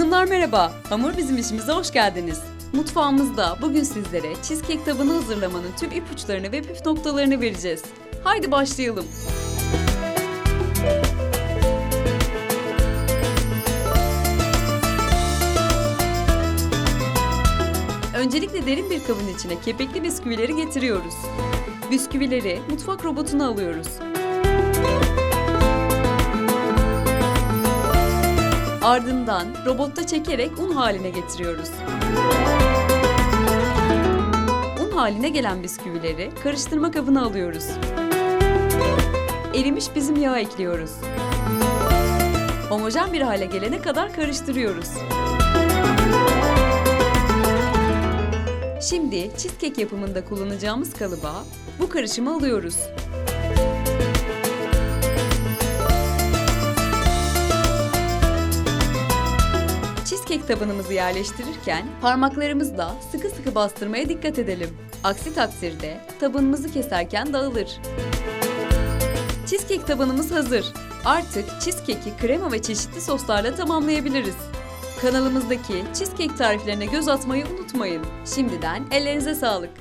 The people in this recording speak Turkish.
Çocuklar merhaba. Hamur bizim işimize hoş geldiniz. Mutfağımızda bugün sizlere cheesecake tabanı hazırlamanın tüm ipuçlarını ve püf noktalarını vereceğiz. Haydi başlayalım. Öncelikle derin bir kabın içine kepekli bisküvileri getiriyoruz. Bisküvileri mutfak robotuna alıyoruz. Ardından robotta çekerek un haline getiriyoruz. Un haline gelen bisküvileri karıştırma kabına alıyoruz. Erimiş bizim yağ ekliyoruz. Homojen bir hale gelene kadar karıştırıyoruz. Şimdi cheesecake yapımında kullanacağımız kalıba bu karışımı alıyoruz. Cheesecake tabanımızı yerleştirirken parmaklarımızla sıkı sıkı bastırmaya dikkat edelim. Aksi takdirde tabanımızı keserken dağılır. Cheesecake tabanımız hazır. Artık cheesecake'i krema ve çeşitli soslarla tamamlayabiliriz. Kanalımızdaki cheesecake tariflerine göz atmayı unutmayın. Şimdiden ellerinize sağlık.